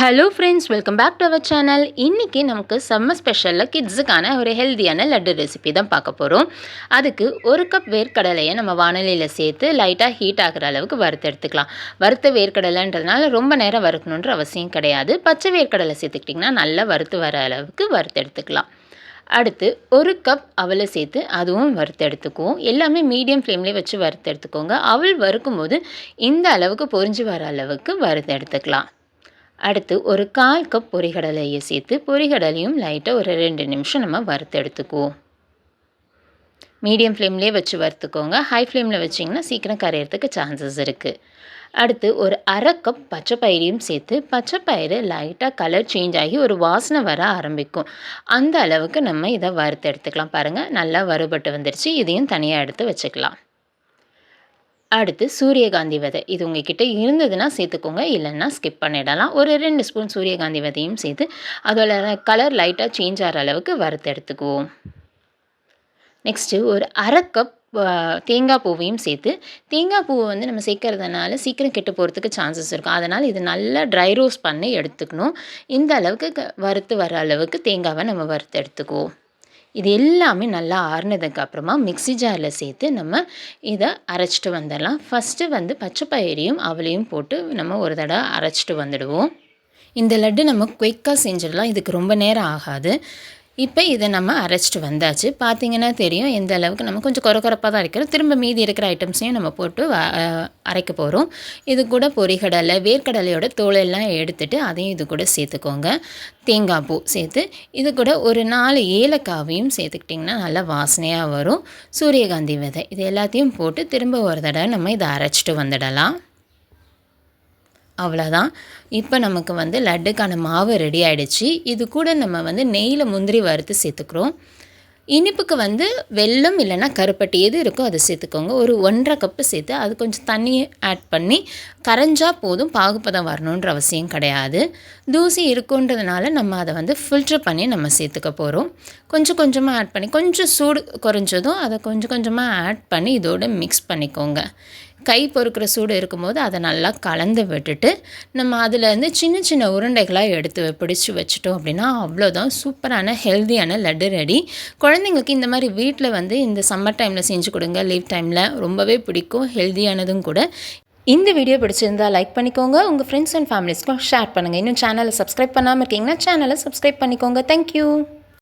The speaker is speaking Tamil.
Hello friends welcome back to our channel இன்றைக்கி நமக்கு செம்ம ஸ்பெஷலில் கிட்ஸுக்கான ஒரு ஹெல்த்தியான லட்டு ரெசிபி தான் பார்க்க போகிறோம் அதுக்கு ஒரு கப் வேர்க்கடலையை நம்ம வானலியில் சேர்த்து லைட்டாக ஹீட் ஆகிற அளவுக்கு வறுத்து எடுத்துக்கலாம். வறுத்த வேர்க்கடலைன்றதுனால ரொம்ப நேரம் வறுக்கணுன்ற அவசியம் கிடையாது. பச்சை வேர்க்கடலை சேர்த்துக்கிட்டிங்கன்னா நல்லா வறுத்து வர அளவுக்கு வறுத்து எடுத்துக்கலாம். அடுத்து ஒரு கப் அவலை சேர்த்து அதுவும் வறுத்து எடுத்துக்குவோம். எல்லாமே மீடியம் ஃப்ளேம்லேயே வச்சு வறுத்து எடுத்துக்கோங்க. அவள் வறுக்கும் போது இந்த அளவுக்கு பொறிஞ்சு வர அளவுக்கு வறுத்து எடுத்துக்கலாம். அடுத்து ஒரு கால் கப் பொரிகடலையை சேர்த்து பொரிகடலையும் லைட்டாக ஒரு ரெண்டு நிமிஷம் நம்ம வறுத்து எடுத்துக்குவோம். மீடியம் ஃப்ளேம்லேயே வச்சு வறுத்துக்கோங்க. ஹை ஃப்ளேமில் வச்சிங்கன்னா சீக்கிரம் கரையிறதுக்கு சான்சஸ் இருக்குது அடுத்து ஒரு அரை கப் பச்சை பயிரையும் சேர்த்து பச்சை பயிறு லைட்டாக கலர் சேஞ்ச் ஆகி ஒரு வாசனை வர ஆரம்பிக்கும். அந்த அளவுக்கு நம்ம இதை வறுத்து எடுத்துக்கலாம் பாருங்கள் நல்லா வறுபட்டு வந்துருச்சு. இதையும் தனியாக எடுத்து வச்சுக்கலாம். அடுத்து சூரியகாந்தி விதை. இது உங்ககிட்ட இருந்ததுன்னா சேர்த்துக்கோங்க. இல்லைன்னா ஸ்கிப் பண்ணிடலாம். ஒரு ரெண்டு ஸ்பூன் சூரியகாந்தி விதையும் சேர்த்து அதோட கலர் லைட்டாக சேஞ்ச் ஆகிற அளவுக்கு வறுத்து எடுத்துக்குவோம். நெக்ஸ்ட்டு ஒரு அரை கப் தேங்காய் பூவையும் சேர்த்து தேங்காய் பூவை வந்து நம்ம சேர்க்கறதுனால சீக்கிரம் கெட்டு போகிறதுக்கு சான்சஸ் இருக்கும். அதனால் இது நல்லா ட்ரை ரோஸ் பண்ணி எடுத்துக்கணும். இந்த அளவுக்கு வறுத்து வர அளவுக்கு தேங்காவை நம்ம வறுத்து எடுத்துக்குவோம். இது எல்லாமே நல்லா ஆறுனதுக்கு அப்புறமா மிக்சி ஜாரில் சேர்த்து நம்ம இதை அரைச்சிட்டு வந்துடலாம். ஃபஸ்ட்டு வந்து பச்சை பயிரையும் அவளையும் போட்டு நம்ம ஒரு தடவை அரைச்சிட்டு வந்துடுவோம். இந்த லட்டு நம்ம குயிக்காக செஞ்சிடலாம். இதுக்கு ரொம்ப நேரம் ஆகாது. இப்போ இதை நம்ம அரைச்சிட்டு வந்தாச்சு. பார்த்தீங்கன்னா தெரியும் எந்த அளவுக்கு நம்ம கொஞ்சம் குறக்குறப்பாக தான் இருக்கிறோம் திரும்ப மீதி இருக்கிற ஐட்டம்ஸையும் நம்ம போட்டு அரைக்க போகிறோம் இது கூட பொரிகடலை வேர்க்கடலையோட தோலெல்லாம் எடுத்துகிட்டு அதையும் இது கூட சேர்த்துக்கோங்க. தேங்காய் பூ சேர்த்து இது கூட ஒரு நாலு ஏலக்காவையும் சேர்த்துக்கிட்டிங்கன்னா நல்லா வாசனையாக வரும். சூரியகாந்தி விதை இது எல்லாத்தையும் போட்டு திரும்ப ஒரு தடவை நம்ம இதை அரைச்சிட்டு வந்துடலாம். அவ்வளோதான் இப்போ நமக்கு வந்து லட்டுக்கான மாவு ரெடி ஆகிடுச்சு இது கூட நம்ம வந்து நெய்யில் முந்திரி வறுத்து சேர்த்துக்கிறோம். இனிப்புக்கு வந்து வெல்லம் இல்லைன்னா கருப்பட்டி எது இருக்கோ அதை சேர்த்துக்கோங்க. ஒரு ஒன்றரை கப்பு சேர்த்து அது கொஞ்சம் தண்ணியை ஆட் பண்ணி கரைஞ்சால் போதும் பாகுப்பதம் வரணுன்ற அவசியம் கிடையாது. தூசி இருக்குன்றதுனால நம்ம அதை வந்து ஃபில்ட்ரு பண்ணி நம்ம சேர்த்துக்க போகிறோம் கொஞ்சம் கொஞ்சமாக ஆட் பண்ணி கொஞ்சம் சூடு குறைஞ்சதும் அதை கொஞ்சம் கொஞ்சமாக ஆட் பண்ணி இதோடு மிக்ஸ் பண்ணிக்கோங்க. கை பொறுக்கிற சூடு இருக்கும்போது அதை நல்லா கலந்து விட்டுட்டு நம்ம அதுலேருந்து சின்ன சின்ன உருண்டைகளாக எடுத்து பிடிச்சி வச்சுட்டோம் அப்படின்னா அவ்வளோதான். சூப்பரான ஹெல்த்தியான லட்டு ரெடி குழந்தை குழந்தைங்களுக்கு இந்த மாதிரி வீட்டில் வந்து இந்த சம்மர் டைமில் செஞ்சு கொடுங்க லீவ் டைமில் ரொம்பவே பிடிக்கும் ஹெல்த்தியானதும் கூட. இந்த வீடியோ பிடிச்சிருந்தால் லைக் பண்ணிக்கோங்க. உங்கள் ஃப்ரெண்ட்ஸ் அண்ட் ஃபேமிலிஸ்க்கும் ஷேர் பண்ணுங்கள் இன்னும் சேனலை சப்ஸ்கிரைப் பண்ணாமல் இருக்கீங்கன்னா சேனலை சப்ஸ்கிரைப் பண்ணிக்கோங்க. தேங்க்யூ